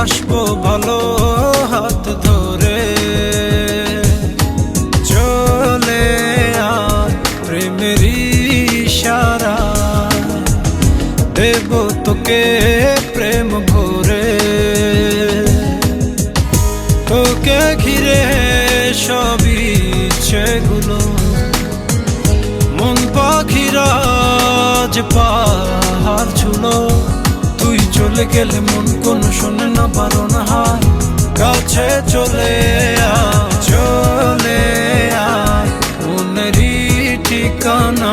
আসব ভালো হাত ধরে। চলে আর প্রেমেরই সারা দেব তোকে প্রেম ভরে। তোকে ঘিরে সবই ইচ্ছেগুলো মন পাখিরাজ পাহাড় ছুলো। তুই গেলে মন কোন শুনে না পারো না হয়। কাছে চলে আয় চলে আয়। মনেরই ঠিকানা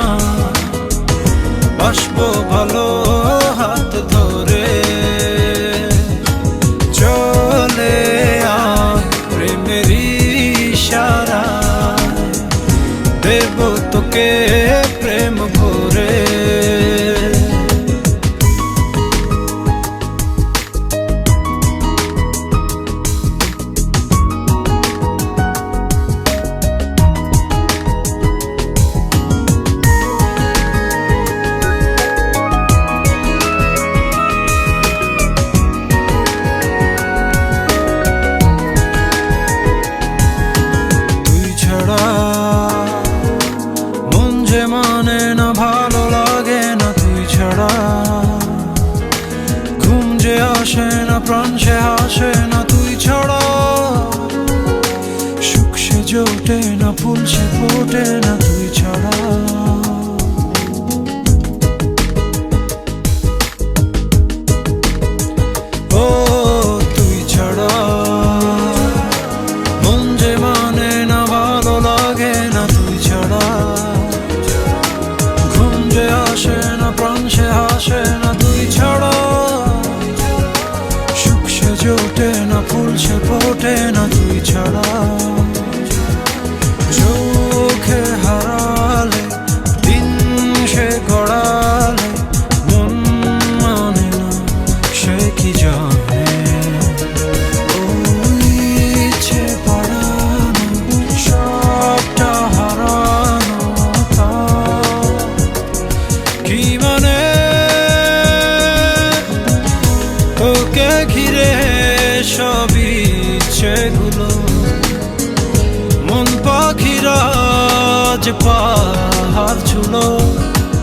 যে পাহাড় ছুলো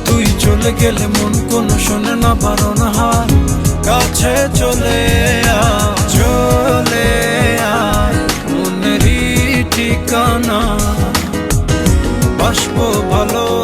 তুই চলে গেলে মন কোন শোনে না না হার। কাছে চলে চলে আয়। মনেরই ঠিকানা। বাসবো ভালো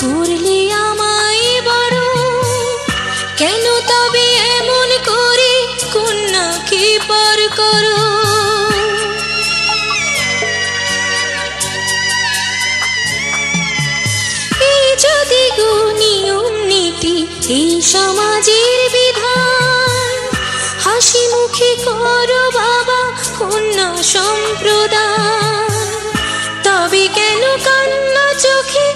করলে বড়? কেন তবে এমন করে পার সমাজের বিধান, হাসি মুখে করো বাবা কন্যা সম্প্রদান। তবে কেন কান্না চোখে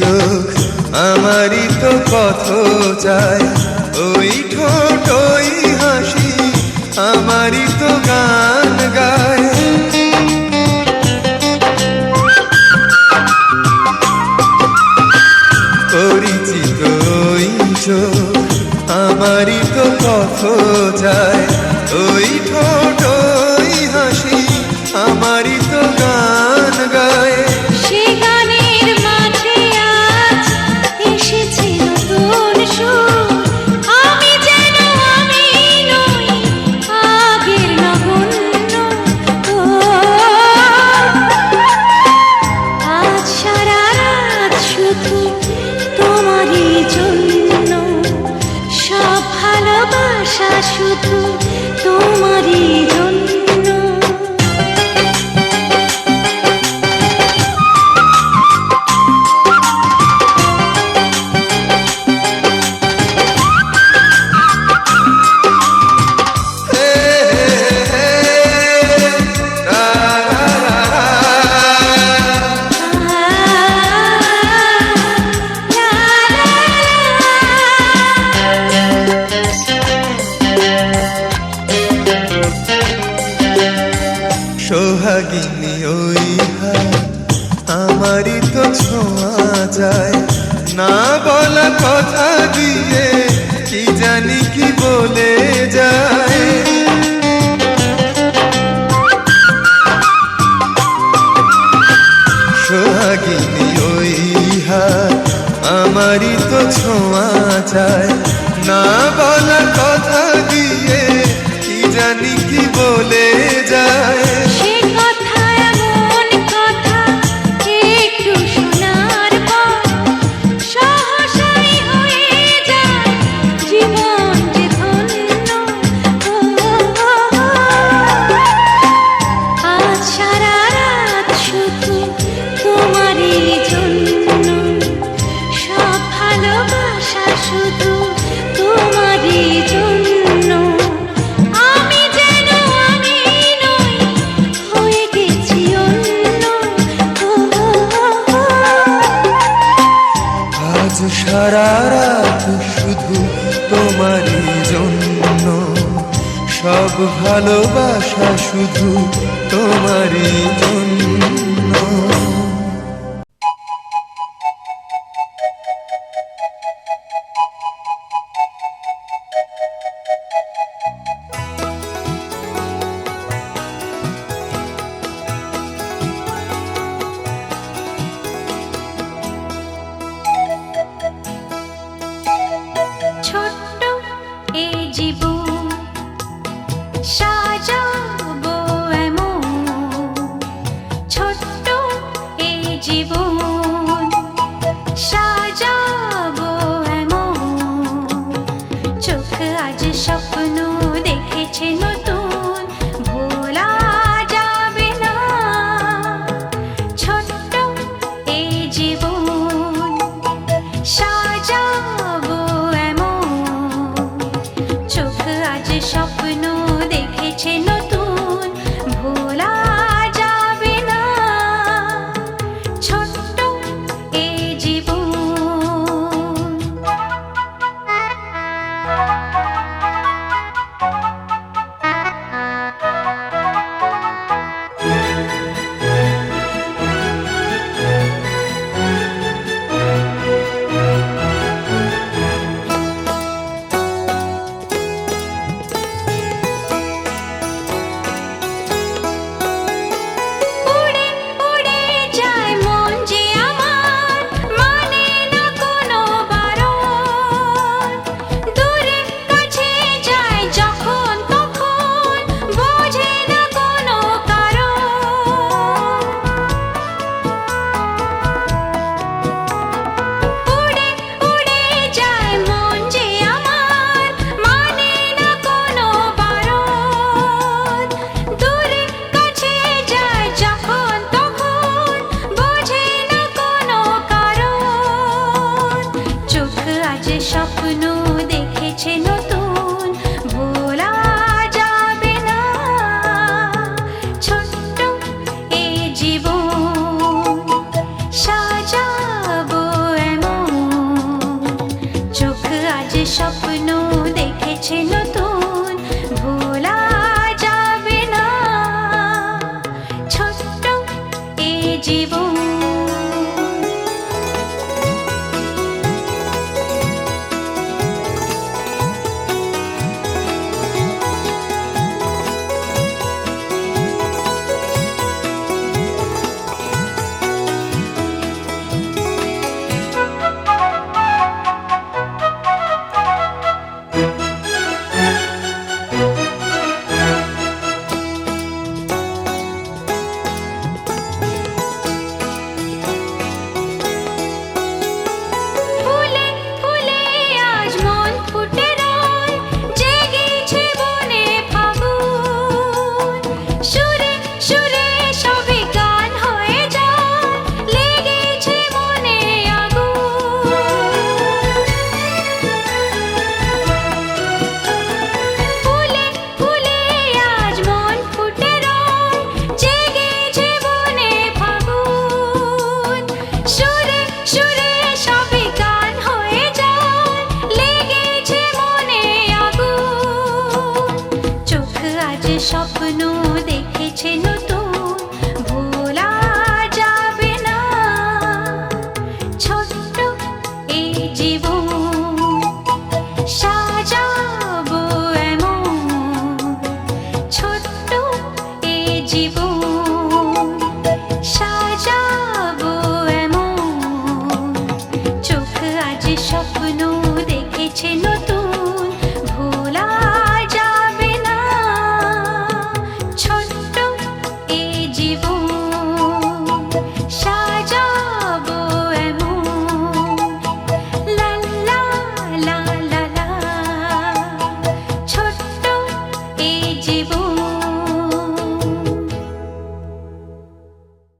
চোখ, আমারই তো কত চাই। ওই ঠোঁট, ওই হাসি, আমারই তো গান গায়। পরিচিত ওই চোখ, আমারই তো কত চায় লাগেনি ওই হাত, আমারই তো ছোঁয়া যায়। না বলা কথা দিয়ে কি জানি কি বলে যায়। সোহাগিনী ওই হাত, আমারই তো ছোঁয়া যায়। সব ভালোবাসা শুধু তোমারই জন্য।